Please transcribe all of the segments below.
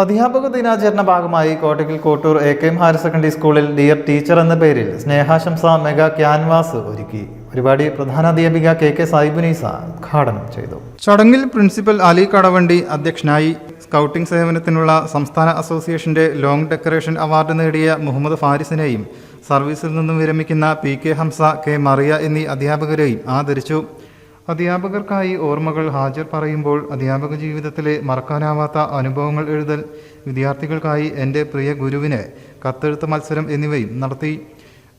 അധ്യാപക ദിനാചരണ ഭാഗമായി Kottakkal Kottur A K M higher secondary സ്കൂളിൽ ഡിയർ ടീച്ചർ എന്ന പേരിൽ സ്നേഹാശംസ മെഗാ ക്യാൻവാസ് ഒരുക്കി. പരിപാടി പ്രധാനാധ്യാപിക കെ കെ സായിബുനീസ ഉദ്ഘാടനം ചെയ്തു. ചടങ്ങിൽ പ്രിൻസിപ്പൽ അലി കടവണ്ടി അധ്യക്ഷനായി സ്കൗട്ടിംഗ് സേവനത്തിനുള്ള സംസ്ഥാന അസോസിയേഷന്റെ ലോങ് ഡെക്കറേഷൻ അവാർഡ് നേടിയ മുഹമ്മദ് ഫാരിസിനെയും സർവീസിൽ നിന്നും വിരമിക്കുന്ന P K Hamsa K Mariya എന്നീ അധ്യാപകരെയും ആദരിച്ചു. അധ്യാപകർക്കായി ഓർമ്മകൾ ഹാജർ പറയുമ്പോൾ അധ്യാപക ജീവിതത്തിലെ മറക്കാനാവാത്ത അനുഭവങ്ങൾ എഴുതൽ വിദ്യാർത്ഥികൾക്കായി എന്റെ പ്രിയ ഗുരുവിന് കത്തെഴുത്ത് മത്സരം എന്നിവയും നടത്തി.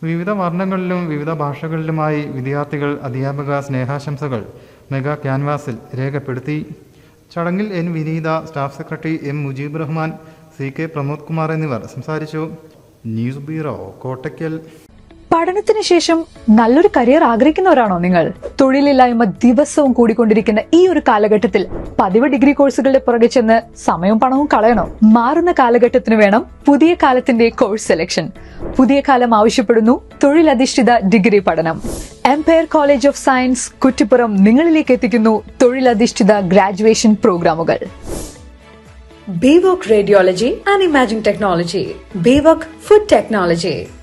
വിവിധ വർണങ്ങളിലും വിവിധ ഭാഷകളിലുമായി വിദ്യാർത്ഥികൾ അധ്യാപക സ്നേഹാശംസകൾ മെഗാ ക്യാൻവാസിൽ രേഖപ്പെടുത്തി. ചടങ്ങിൽ N Vineetha staff secretary M Mujeeb Rahman C K Pramod Kumar എന്നിവർ സംസാരിച്ചു. News bureau Kottakkal. പഠനത്തിന് ശേഷം നല്ലൊരു കരിയർ ആഗ്രഹിക്കുന്നവരാണോ നിങ്ങൾ? തൊഴിലില്ലായ്മ ദിവസവും കൂടിക്കൊണ്ടിരിക്കുന്ന ഈ ഒരു കാലഘട്ടത്തിൽ പതിവ് ഡിഗ്രി കോഴ്സുകളുടെ പുറകെ ചെന്ന് സമയവും പണവും കളയണോ? മാറുന്ന കാലഘട്ടത്തിന് വേണം പുതിയ കാലത്തിന്റെ കോഴ്സ് സെലക്ഷൻ. പുതിയ കാലം ആവശ്യപ്പെടുന്നു തൊഴിലധിഷ്ഠിത ഡിഗ്രി പഠനം. Empire college of science Kuttippuram നിങ്ങളിലേക്ക് എത്തിക്കുന്നു തൊഴിലധിഷ്ഠിത ഗ്രാജുവേഷൻ പ്രോഗ്രാമുകൾ. B Voc radiology and imaging technology B Voc food Technology,